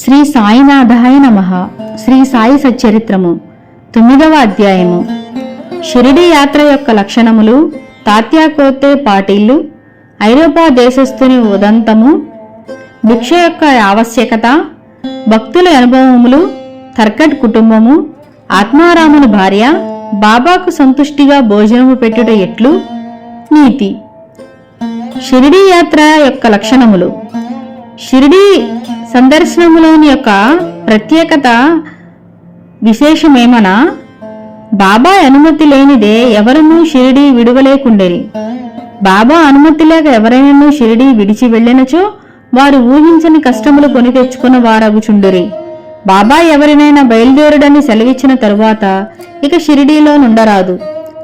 శ్రీ సాయినాథాయ నమ. శ్రీ సాయి సచ్చరిత్రము. తొమ్మిదవ అధ్యాయము. షిరిడి యాత్ర యొక్క లక్షణములు తాత్యాకోతే పాటిల్లు ఐరోపా దేశస్థుని ఉదంతము భిక్ష యొక్క ఆవశ్యకత భక్తుల అనుభవములు తర్కట్ కుటుంబము ఆత్మారాముని భార్య బాబాకు సంతుష్టిగా భోజనము పెట్టుట ఎట్లు? నీతి. షిరిడి యాత్ర యొక్క లక్షణములు. షిరిడి సందర్శనములోని యొక్క ప్రత్యేకత విశేషమేమనా? బాబా అనుమతి లేనిదే ఎవరనూ షిరిడి విడువలేకుండేరి. బాబా అనుమతి లేక ఎవరైనను షిరిడి విడిచి వెళ్ళినచో వారు ఊహించని కష్టములు కొని తెచ్చుకున్న వారగుచుండురి. బాబా ఎవరినైనా బయలుదేరుడని సెలవిచ్చిన తరువాత ఇక షిరిడీలో నుండరాదు.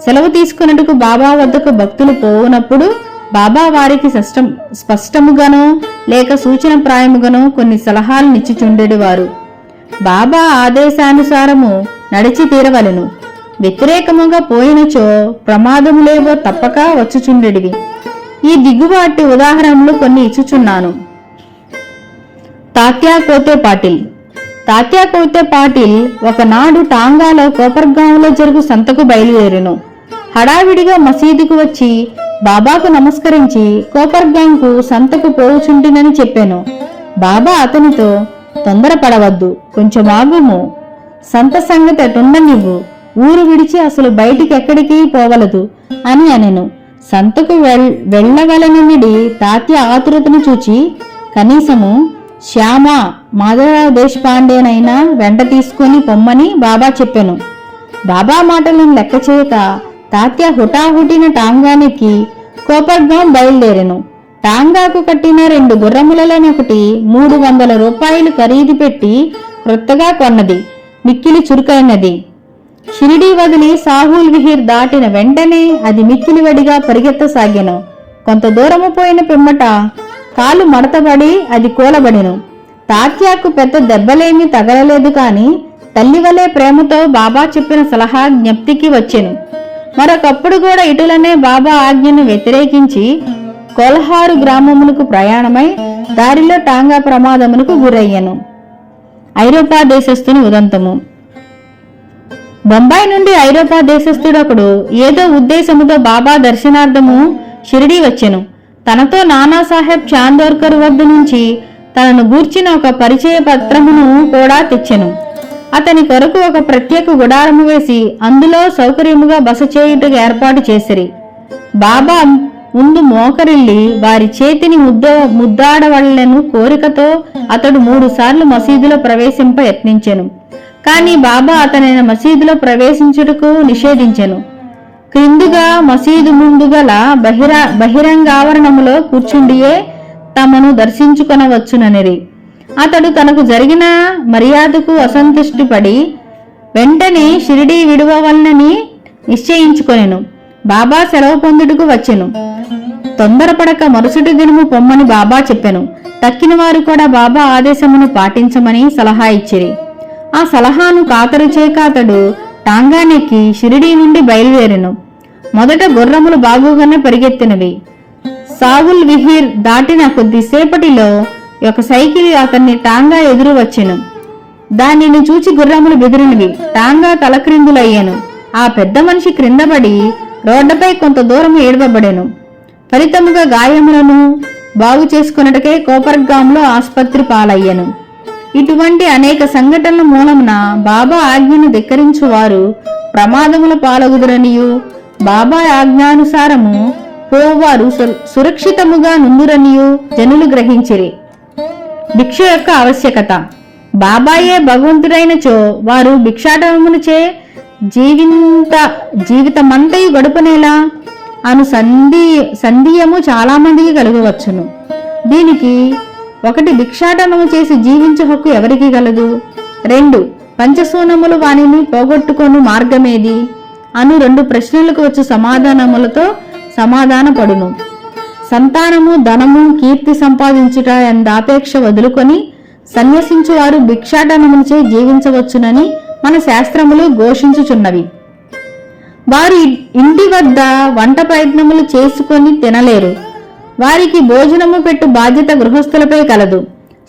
సెలవు తీసుకున్నట్టుకు బాబా వద్దకు భక్తులు పోవునప్పుడు బాబా వారికి స్పష్టం స్పష్టముగానో లేక సూచనప్రాయముగానో కొన్ని సలహాలు నిచ్చిచుండెడివారు బాబా ఆదేశానుసారము నడిచి తీరవలెను. వ్యతిరేకముగా పోయినచో ప్రమాదములేవో తప్పక వచ్చుచుండెడివి. ఈ దిగువాటి ఉదాహరణలు కొన్ని ఇచ్చుచున్నాను. తాత్యా కోతే పాటిల్ తాత్యా కోతే పాటిల్ ఒకనాడు టాంగాలో కోపర్గాంలో జరుగు సంతకు బయలుదేరెను. హడావిడిగా మసీదుకు వచ్చి బాబాకు నమస్కరించి కోపర్గాంకు సంతకు పోవుచుంటినని చెప్పాను. బాబా అతనితో తొందరపడవద్దు కొంచెం ఆగుము. సంత సంగతి అటుండనివ్వు. ఊరు విడిచి అసలు బయటికి ఎక్కడికి పోవలదు అని అనెను. సంతకు వెళ్ వెళ్ళవలననిడి తాత్య ఆతురతను చూచి కనీసము శ్యామ మాధవరావు దేశపాండేనైనా వెంట తీసుకొని పొమ్మని బాబా చెప్పాను. బాబా మాటలను లెక్క చేయక తాత్య హుటాహుటిన టాంగానికి కోపర్గాం బయలుదేరెను. టాంగాకు కట్టిన రెండు గుర్రములలోనొకటి మూడు వందల రూపాయలు ఖరీదు పెట్టి క్రొత్తగా కొన్నది. మిక్కిలి చురుకైనది. షిరిడీ వదిలి సాహుల్ విహిర్ దాటిన వెంటనే అది మిక్కిలివడిగా పరిగెత్తసాగాను. కొంత దూరము పోయిన పిమ్మట కాలు మడతబడి అది కూలబడిను. తాత్యాకు పెద్ద దెబ్బలేమీ తగలలేదు కాని తల్లి వలె ప్రేమతో బాబా చెప్పిన సలహా జ్ఞప్తికి వచ్చెను. మరొకప్పుడు కూడా ఇటులనే బాబా ఆజ్ఞను వ్యతిరేకించి కొల్హారు గ్రామమునకు ప్రయాణమై దారిలో టాంగా ప్రమాదమునకు గురయ్యను. ఐరోపా దేశస్థుని ఉదంతము. బొంబాయి నుండి ఐరోపా దేశస్థుడొకడు ఏదో ఉద్దేశముతో బాబా దర్శనార్థము షిరిడీ వచ్చెను. తనతో నానాసాహెబ్ చాందోర్కర్ వద్ద నుంచి తనను గూర్చిన ఒక పరిచయ పత్రమును కూడా తెచ్చెను. అతని కొరకు ఒక ప్రత్యేక గుడారము వేసి అందులో సౌకర్యముగా బస చేయుటకు ఏర్పాటు చేసిరి. బాబా ముందు మోకరిల్లి వారి చేతిని ముద్ద ముద్దాడవళ్ళను కోరికతో అతడు మూడు సార్లు మసీదులో ప్రవేశింప యత్నించెను. కానీ బాబా అతనిని మసీదులో ప్రవేశించుటకు నిషేధించెను. క్రిందుగా మసీదు ముందు గల బహిర బహిరంగావరణములో కూర్చుండియే తమను దర్శించుకొనవచ్చుననిరి. అతడు తనకు జరిగిన మర్యాదకు అసంతుష్టిపడి వెంటనే షిరిడీ విడువవలనని నిశ్చయించుకొనెను. బాబా సెలవు పొందుటకు వచ్చెను. తొందరపడక మరుసటి దినము పొమ్మని బాబా చెప్పెను. తక్కిన వారు కూడా బాబా ఆదేశమును పాటించమని సలహా ఇచ్చిరి. ఆ సలహాను కాతరు చేక అతడు టాంగానెక్కి షిరిడీ నుండి బయలుదేరెను. మొదట గుర్రములు బాగుగానే పరిగెత్తినవి. సాగుల్ విహీర్ దాటిన కొద్దిసేపటిలో ఒక సైకిల్ అతన్ని టాంగా ఎదురు వచ్చెను. దానిని చూచి గుర్రములు బెదిరినవి. టాంగా తలక్రిందులయ్యాను. ఆ పెద్ద మనిషి క్రిందపడి రోడ్డపై కొంత దూరం ఏడవబడెను. ఫలితముగా గాయములను బాగు చేసుకున్నటకే కోపర్గాంలో ఆసుపత్రి పాలయ్యను. ఇటువంటి అనేక సంఘటనల మూలమున బాబా ఆజ్ఞను ధిక్కరించు వారు ప్రమాదముల పాలగుదురనియు. బాబా ఆజ్ఞానుసారము పోవారు సు- సురక్షితముగా నుందురనియు జనులు గ్రహించిరి. భిక్ష యొక్క ఆవశ్యకత. బాబాయే భగవంతుడైనచో వారు భిక్షాటనములచే జీవింత జీవితమంతయు గడుపునేలా అను సంధి సంధియము చాలా మందికి కలుగవచ్చును. దీనికి ఒకటి భిక్షాటనము చేసి జీవించే హక్కు ఎవరికి గలదు? రెండు పంచసూనములు వానిని పోగొట్టుకొను మార్గమేది? అను రెండు ప్రశ్నలకు వచ్చు సమాధానములతో సమాధానపడును. సంతానము ధనము కీర్తి సంపాదించుట ఎందాపేక్ష వదులుకొని సన్యసించువారు భిక్షాటనముంచే జీవించవచ్చునని మన శాస్త్రములు ఘోషించుచున్నవి. వారు ఇంటి వద్ద వంట ప్రయత్నములు చేసుకొని తినలేరు. వారికి భోజనము పెట్టు బాధ్యత గృహస్థులపై కలదు.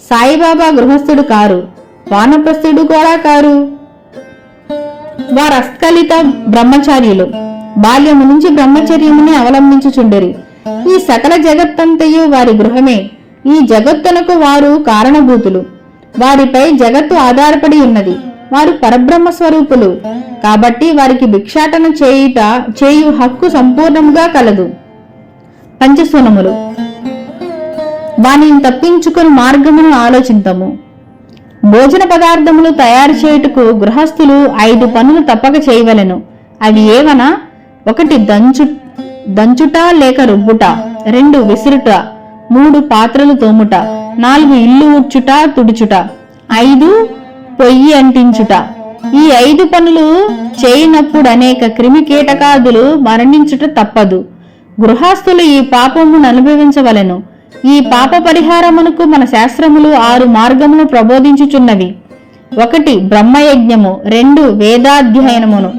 సాయిబాబా గృహస్థుడు కారు వానప్రస్థుడు కూడా కారు. వారు అస్కలిత బ్రహ్మచార్యులు బాల్యము నుంచి బ్రహ్మచర్యముని అవలంబించుచుండరి. ఈ సకల జగత్తంతయు వారి గృహమే. ఈ జగత్తునకు వారు కారణభూతులు. వారిపై జగత్తు ఆధారపడి ఉన్నది. వారు పరబ్రహ్మ స్వరూపులు. కాబట్టి వారికి భిక్షాటన చేయుట చేయు హక్కు సంపూర్ణముగా కలదు. పంచస్వనములు వానిని తప్పించుకుని మార్గమును ఆలోచింతము. భోజన పదార్థములు తయారు చేయుటకు గృహస్థులు ఐదు పనులు తప్పక చేయవలెను. అవి ఏవనా? ఒకటి దంచు దంచుట లేక రుబ్బుట రెండు విసురుట మూడు పాత్రలు తోముట నాలుగు ఇల్లు ఉచ్చుట తుడుచుట ఐదు పొయ్యి అంటించుట. ఈ ఐదు పనులు చేయనప్పుడు అనేక క్రిమి కీటకాదులు మరణించుట తప్పదు. గృహస్థులు ఈ పాపమును అనుభవించవలెను. ఈ పాప పరిహారమునకు మన శాస్త్రములు ఆరు మార్గమును ప్రబోధించుచున్నవి. ఒకటి బ్రహ్మయజ్ఞము రెండు వేదాధ్యయనమును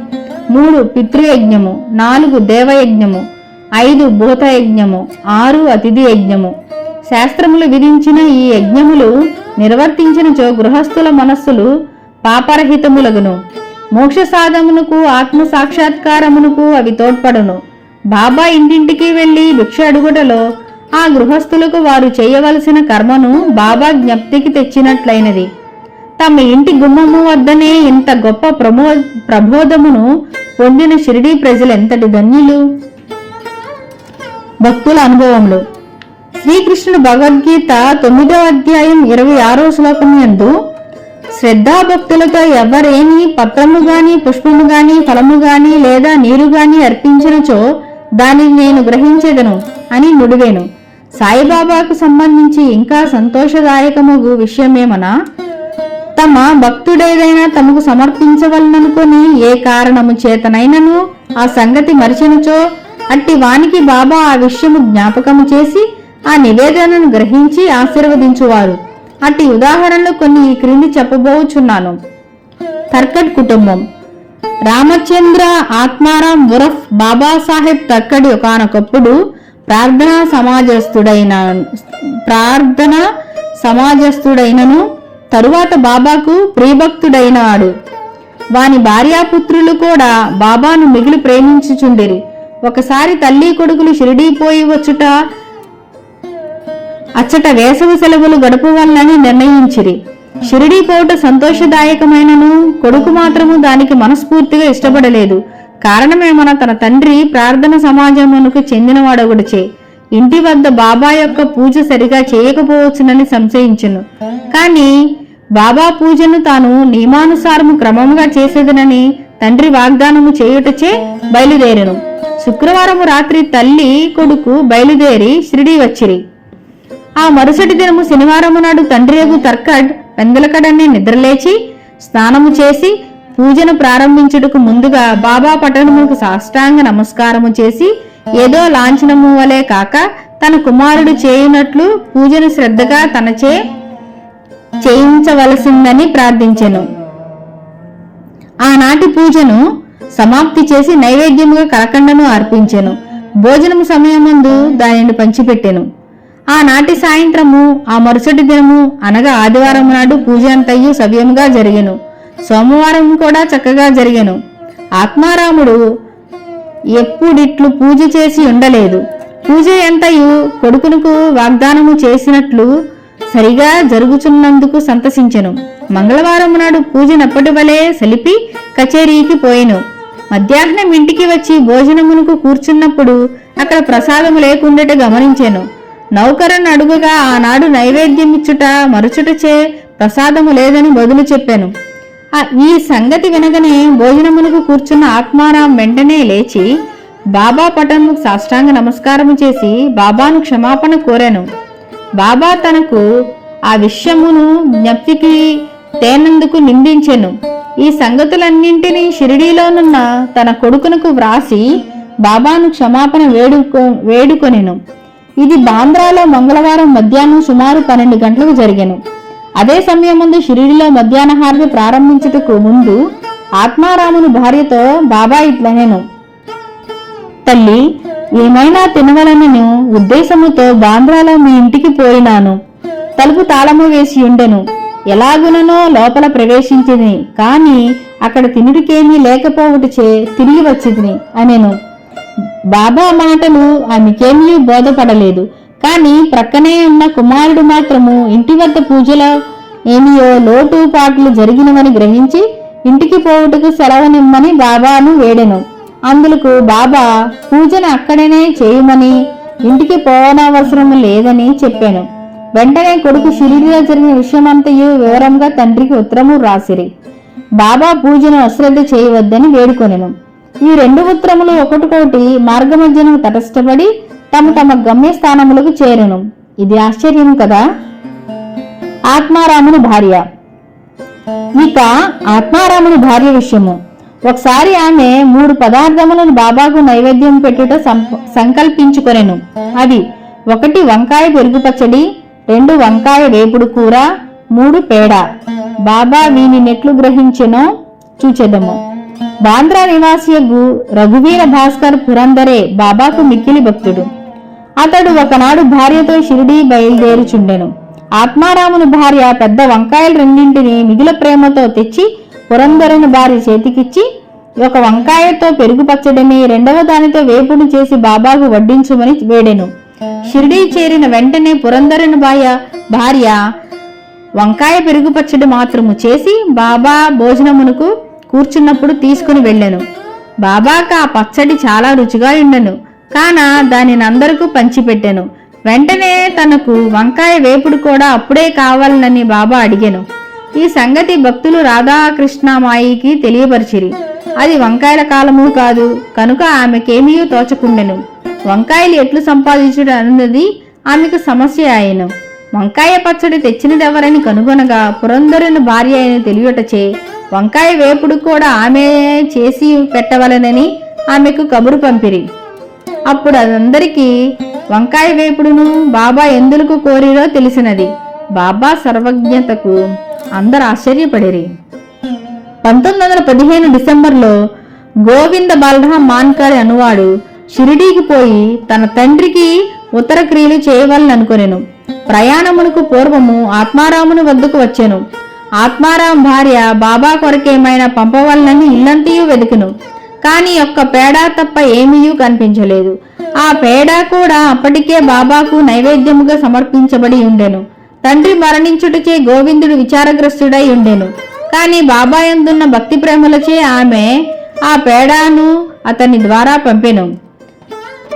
మూడు పితృయజ్ఞము నాలుగు దేవయజ్ఞము ఐదు భూత యజ్ఞము ఆరు అతిథి యజ్ఞము. శాస్త్రములు విధించిన ఈ యజ్ఞములు నిర్వర్తించినచో గృహస్థుల మనస్సులు పాపరహితములగును. మోక్ష సాధమునకు ఆత్మ సాక్షాత్కారమునకు అవి తోడ్పడును. బాబా ఇంటింటికి వెళ్ళి భిక్ష అడుగుటలో ఆ గృహస్థులకు వారు చేయవలసిన కర్మను బాబా జ్ఞప్తికి తెచ్చినట్లయినది తమ ఇంటి గుమ్మము వద్దనే ఇంత గొప్ప ప్రమో ప్రబోధమును పొందిన షిరిడీ ప్రజలెంతటి ధన్యులు? భక్తుల అనుభవములు. శ్రీకృష్ణుడు భగవద్గీత తొమ్మిదవ అధ్యాయం ఇరవై ఆరో శ్లోకం యందు శ్రద్ధాభక్తులతో ఎవరేమి పత్రము గాని పుష్పము గాని ఫలము గాని లేదా నీరు గాని అర్పించినచో దానిని నేను గ్రహించేదను అని నుడివేను. సాయిబాబాకు సంబంధించి ఇంకా సంతోషదాయకముగు విషయమేమనా? తమ భక్తుడేదైనా తమకు సమర్పించవలననుకొని ఏ కారణము చేతనైనను ఆ సంగతి మరిచినచో అట్టి వానికి బాబా ఆ విషయము జ్ఞాపకము చేసి ఆ నివేదనను గ్రహించి ఆశీర్వదించువారు. అట్టి ఉదాహరణలు కొన్ని ఈ క్రింది చెప్పబోచున్నాను. తర్కడ్ కుటుంబం. రామచంద్ర ఆత్మారాం ఉరఫ్ బాబాసాహెబ్ తర్కడ్ ఒకనొకప్పుడు ప్రార్థనా సమాజస్థుడైన ప్రార్థన సమాజస్థుడైనను తరువాత బాబాకు ప్రియభక్తుడైనవాడు వాని భార్యాపుత్రులు కూడా బాబాను మిగిలి ప్రేమించుచుండిరి. ఒకసారి తల్లి కొడుకులు షిరిడీ పోయి వచ్చుట అచ్చట వేసవి సెలవులు గడపవాలని నిర్ణయించిరి. షిరిడీ పోవుట సంతోషదాయకమైనను కొడుకు మాత్రము దానికి మనస్ఫూర్తిగా ఇష్టపడలేదు. కారణమేమన తన తండ్రి ప్రార్థన సమాజమునకు చెందినవాడొకటిచే ఇంటి వద్ద బాబా యొక్క పూజ సరిగా చేయకపోవచ్చునని సంశయించును. కాని బాబా పూజను తాను నియమానుసారము క్రమముగా చేసేదనని తండ్రి వాగ్దానము చేయుటచే బయలుదేరను. శుక్రవారం రాత్రి తల్లి కొడుకు బయలుదేరి షిరిడీ వచ్చిరి. ఆ మరుసటి దినము శనివారము నాడు తండ్రియగు తర్కడ్ వెందలకడనే నిద్రలేచి స్నానము చేసి పూజను ప్రారంభించుటకు ముందుగా బాబా పట్టణముకు సాష్టాంగ నమస్కారము చేసి ఏదో లాంఛనము వలె కాక తన కుమారుడు చేయునట్లు పూజను శ్రద్ధగా తనచే చేయించవలసిందని ప్రార్థించెను. ఆనాటి పూజను సమాప్తి చేసి నైవేద్యముగా కలకండను అర్పించెను. భోజనము సమయమందు దానిని పంచిపెట్టెను. ఆనాటి సాయంత్రము ఆ మరుసటి దినము అనగా ఆదివారం నాడు పూజ అంతయు సవ్యముగా జరిగెను. సోమవారం కూడా చక్కగా జరిగెను. ఆత్మారాముడు ఎప్పుడిట్లు పూజ చేసి ఉండలేదు. పూజ ఎంతయు కొడుకునకు వాగ్దానము చేసినట్లు సరిగా జరుగుచున్నందుకు సంతసించెను. మంగళవారం నాడు పూజనప్పటి వలె సలిపి కచేరీకి పోయెను. మధ్యాహ్నం ఇంటికి వచ్చి భోజనమునకు కూర్చున్నప్పుడు అక్కడ ప్రసాదము లేకుండట గమనించాను. నౌకరను అడుగుగా ఆనాడు నైవేద్యమిచ్చుట మరుచుటచే ప్రసాదము లేదని బదులు చెప్పాను. ఈ సంగతి వినగనే భోజనమునకు కూర్చున్న ఆత్మారాం వెంటనే లేచి బాబా పటంకు సాష్టాంగ నమస్కారము చేసి బాబాను క్షమాపణ కోరాను. బాబా తనకు ఆ విషయమును జ్ఞప్తికి తేనందుకు నిందించెను. ఈ సంగతులన్నింటినీ షిరిడీలోనున్న తన కొడుకునకు వ్రాసి బాబాను క్షమాపణ వేడుకో వేడుకొనెను. ఇది బాంద్రాలో మంగళవారం మధ్యాహ్నం సుమారు పన్నెండు గంటలకు జరిగెను. అదే సమయం ముందు షిరిడిలో మధ్యాహ్న హారతి ప్రారంభించుటకు ముందు ఆత్మారాముని భార్యతో బాబా ఇట్లనెను. తల్లి ఏమైనా తినవలనని ఉద్దేశముతో బాంద్రాలో మీ ఇంటికి పోయినాను. తలుపు తాళము వేసి ఉండెను. ఎలాగుననో లోపల ప్రవేశించింది కాని అక్కడ తినుడికేమీ లేకపోవుటచే తిరిగి వచ్చింది అనెను. బాబా మాటలు ఆమెకేమీ బోధపడలేదు. కాని ప్రక్కనే ఉన్న కుమారుడు మాత్రము ఇంటి వద్ద పూజలో ఏమియో లోటు పాటలు జరిగినవని గ్రహించి ఇంటికి పోవుటకు సెలవునిమ్మని బాబాను వేడెను. అందులకు బాబా పూజను అక్కడనే చేయమని ఇంటికి పోవనవసరం లేదని చెప్పాను. వెంటనే కొడుకు షిరిడిలో జరిగిన విషయమంతయు వివరంగా తండ్రికి ఉత్తరము రాసిరి. బాబా పూజను అశ్రద్ధ చేయవద్దని వేడుకొనెను. ఈ రెండు ఉత్తరములు ఒకటికొకటి మార్గమధ్యను తటస్థపడి తమ తమ గమ్యస్థానములకు చేరెను. ఇది ఆశ్చర్యం కదా? ఆత్మారాముని భార్య. ఇక ఆత్మారాముని భార్య విషయము. ఒకసారి ఆమె మూడు పదార్థములను బాబాకు నైవేద్యం పెట్టుట సంకల్పించుకొనెను. అవి ఒకటి వంకాయ పెరుగు పచ్చడి రెండు వంకాయ వేపుడు కూర మూడు పేడ. బాబా వీని నెట్లు గ్రహించెనో చూచెదము. బాంద్రా నివాసియగు రఘువీర భాస్కర్ పురందరే బాబాకు మిక్కిలి భక్తుడు. అతడు ఒకనాడు భార్యతో షిరిడీ బయలుదేరుచుండెను. ఆత్మారాముని భార్య పెద్ద వంకాయలు రెండింటిని మిగిల ప్రేమతో తెచ్చి పురంధరుని భార్య చేతికిచ్చి ఒక వంకాయతో పెరుగు పచ్చడిని రెండవ దానితో వేపుడు చేసి బాబాకు వడ్డించుమని వేడెను. షిరిడీ చేరిన వెంటనే పురంధరుని భార్య భార్య వంకాయ పెరుగు పచ్చడి మాత్రము చేసి బాబా భోజనమునకు కూర్చున్నప్పుడు తీసుకుని వెళ్ళాను. బాబాకు ఆ పచ్చడి చాలా రుచిగా ఉండెను. కాన దానిని అందరకు పంచిపెట్టెను. వెంటనే తనకు వంకాయ వేపుడు కూడా అప్పుడే కావాలనని బాబా అడిగాను. ఈ సంగతి భక్తులు రాధాకృష్ణమాయికి తెలియపరిచిరి. అది వంకాయల కాలము కాదు కనుక ఆమెకేమీ తోచకుండెను. వంకాయలు ఎట్లు సంపాదించుడు అన్నది ఆమెకు సమస్య ఆయను. వంకాయ పచ్చడి తెచ్చినదెవరని కనుగొనగా పురంధరుని భార్య అయిన తెలియటచే వంకాయ వేపుడు కూడా ఆమె చేసి పెట్టవలనని ఆమెకు కబురు పంపిరి. అప్పుడు అదందరికీ వంకాయ వేపుడును బాబా ఎందులకు కోరిరో తెలిసినది. బాబా సర్వజ్ఞతకు అందరు ఆశ్చర్యపడిరి. పంతొమ్మిది వందల పదిహేను డిసెంబర్లో గోవింద బలరాం మాన్కర్ అనువాడు షిరిడీకి పోయి తన తండ్రికి ఉత్తర క్రియలు చేయవలననుకొనెను. ప్రయాణమునకు పూర్వము ఆత్మారాముని వద్దకు వచ్చాను. ఆత్మారాం భార్య బాబా కొరకేమైనా పంపవలనని ఇల్లంతయు వెతికెను కాని ఒక్క పేడ తప్ప ఏమీయూ కనిపించలేదు. ఆ పేడ కూడా అప్పటికే బాబాకు నైవేద్యముగా సమర్పించబడి ఉండెను. తండ్రి మరణించుటచే గోవిందుడు విచారగ్రస్తుడై ఉండెను. కాని బాబా ఎందున్న భక్తి ప్రేమలచే ఆమె ఆ పేడాను అతని ద్వారా పంపెను.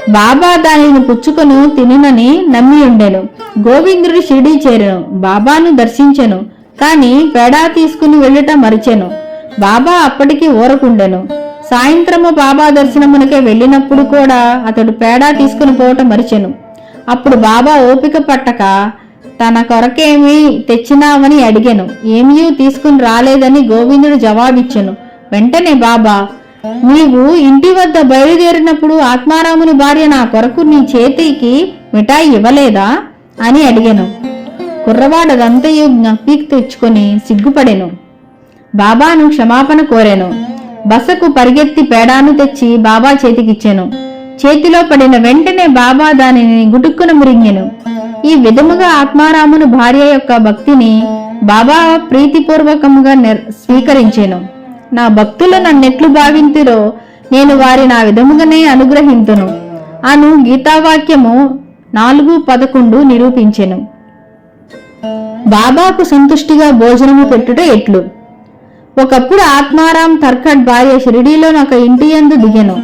బాబా దానిని పుచ్చుకొను తినునని నమ్మి ఉండెను గోవిందుడు షిరిడీ చేరెను బాబాను దర్శించెను కాని పేడా తీసుకుని వెళ్ళుట మరిచెను. బాబా అప్పటికి ఊరకుండెను. సాయంత్రము బాబా దర్శనమునకే వెళ్ళినప్పుడు కూడా అతడు పేడా తీసుకుని పోవటం మరిచెను. అప్పుడు బాబా ఓపిక పట్టక తన కొరకేమీ తెచ్చినావని అడిగాను. ఏమీ తీసుకుని రాలేదని గోవిందుడు జవాబిచ్చెను. వెంటనే బాబా నీవు ఇంటి వద్ద బయలుదేరినప్పుడు ఆత్మారాముని భార్య నా కొరకు నీ చేతికి మిఠాయి ఇవ్వలేదా? అని అడిగాను. కుర్రవాడదంతయు జ్ఞప్తికి తెచ్చుకొని సిగ్గుపడెను. బాబాను క్షమాపణ కోరాను. బసకు పరిగెత్తి పేడాను తెచ్చి బాబా చేతికిచ్చాను. చేతిలో పడిన వెంటనే బాబా దానిని గుటుక్కున మురింగెను. ఈ విధముగా ఆత్మారామును భార్య యొక్క భక్తిని బాబా ప్రీతిపూర్వకముగా నిర్- స్వీకరించాను. నా భక్తులు నన్నెట్లు భావింతిరో నేను వారి నా విధముగానే అనుగ్రహింతును. అను గీతావాక్యము నాలుగు పదకొండు నిరూపించెను. బాబాకు సంతుష్టిగా భోజనము పెట్టుట ఎట్లు? ఒకప్పుడు ఆత్మారాం తర్కట్ భార్య షిరిడీలో ఒక ఇంటి యందు దిగెను.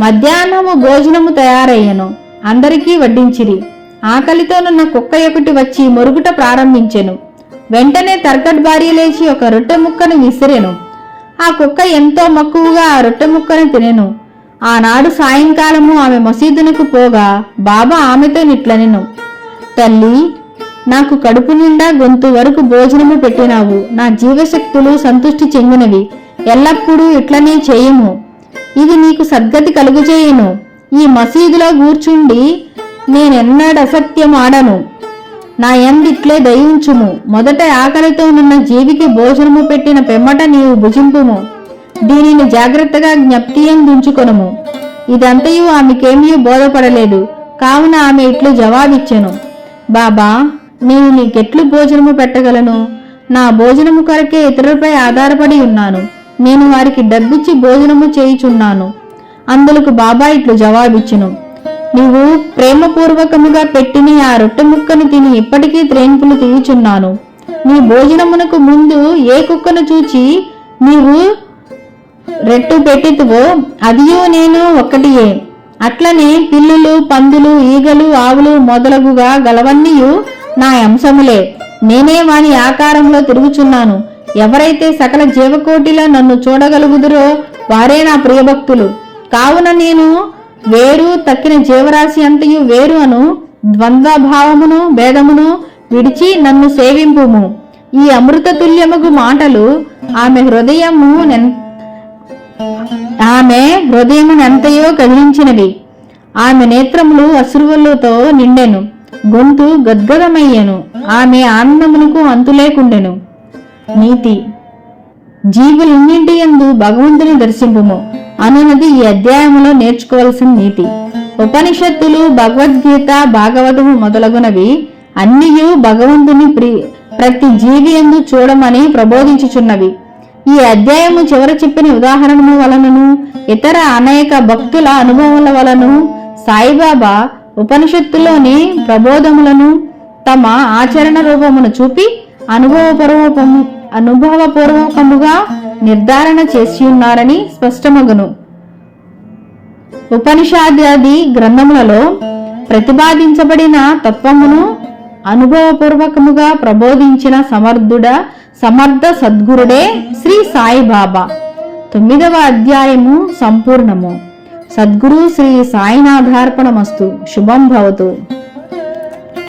మధ్యాహ్నము భోజనము తయారయ్యను. అందరికీ వడ్డించిరి. ఆకలితోనున్న కుక్క ఒకటి వచ్చి మొరుగుట ప్రారంభించెను. వెంటనే తర్కట్ భార్య లేచి ఒక రొట్టె ముక్కను విసిరెను. ఆ కుక్క ఎంతో మక్కువగా ఆ రొట్టె ముక్కను తినెను. ఆనాడు సాయంకాలము ఆమె మసీదునకు పోగా బాబా ఆమెతో నిట్లనెను. తల్లి నాకు కడుపు నిండా గొంతు వరకు భోజనము పెట్టినావు. నా జీవశక్తులు సంతుష్టి చెందినవి ఎల్లప్పుడూ ఇట్లనే చేయము. ఇది నీకు సద్గతి కలుగుచేయును. ఈ మసీదులో కూర్చుండి నేనెన్నడసత్యం ఆడను. నా ఎందిట్లే దయించుము. మొదట ఆకలితో ఉన్న జీవికి భోజనము పెట్టిన పెమ్మట నీవు భుజింపుము. దీనిని జాగ్రత్తగా జ్ఞప్తియందుంచుకొనుము. ఇదంతయు ఆమెకేమీ బోధపడలేదు. కావున ఆమె ఇట్లు జవాబిచ్చెను. బాబా నేను నీకెట్లు భోజనము పెట్టగలను? నా భోజనము కొరకే ఇతరులపై ఆధారపడి ఉన్నాను. నేను వారికి డబ్బిచ్చి భోజనము చేయుచున్నాను. అందులకు బాబా ఇట్లు జవాబిచ్చును. నీవు ప్రేమపూర్వకముగా పెట్టిన ఆ రొట్టె ముక్కను తిని ఇప్పటికీ త్రేన్పులు తీయుచున్నాను. నీ భోజనమునకు ముందు ఏ కుక్కను చూచి నీవు రెట్టు పెట్టితువో అదియో నేను ఒక్కటియే. అట్లనే పిల్లులు పందులు ఈగలు ఆవులు మొదలగుగా గలవన్నీయు నా అంశములే. నేనే వాని ఆకారంలో తిరుగుచున్నాను. ఎవరైతే సకల జీవకోటిలో నన్ను చూడగలుగుదురో వారే నా ప్రియభక్తులు. కావున నేను వేరు తక్కిన జీవరాశి అంతయు వేరు అను ద్వంద్వభావమును భేదమును విడిచి నన్ను సేవింపుము. ఈ అమృత తుల్యముకు మాటలు ఆమె హృదయము నెన్- ఆమె హృదయమునంతయో కదిలించినవి. ఆమె నేత్రములు అశ్రువులతో నిండెను. గొంతు గద్గదమయ్యను. ఆమె ఆనందమునకు అంతులేకుండెను. నీతి. జీవులన్నింటి యందు భగవంతుని దర్శింపుము. అనున్నది ఈ అధ్యాయములో నేర్చుకోవాల్సిన నీతి. ఉపనిషత్తులు భగవద్గీత భాగవతము మొదలగునవి అన్నియు భగవంతుని ప్రి ప్రతి జీవి ఎందు చూడమని ప్రబోధించుచున్నవి. ఈ అధ్యాయము చివర చెప్పిన ఉదాహరణము వలనను ఇతర అనేక భక్తుల అనుభవముల వలన సాయిబాబా ఉపనిషత్తులోని ప్రబోధములను తమ ఆచరణ రూపమును చూపి అనుభవపూర్వకము అనుభవపూర్వకముగా నిర్ధారణ చేసి ఉన్నారని స్పష్టమగును. ఉపనిషాద్యాది గ్రంథములలో ప్రతిపాదించబడిన తత్వమును అనుభవపూర్వకముగా ప్రబోధించిన సమర్థుడ సమర్థ సద్గురుడే శ్రీ సాయిబాబా తొమ్మిదవ అధ్యాయము సంపూర్ణము. సద్గురు శ్రీ సాయినాథార్పణమస్తు. శుభం భవతు.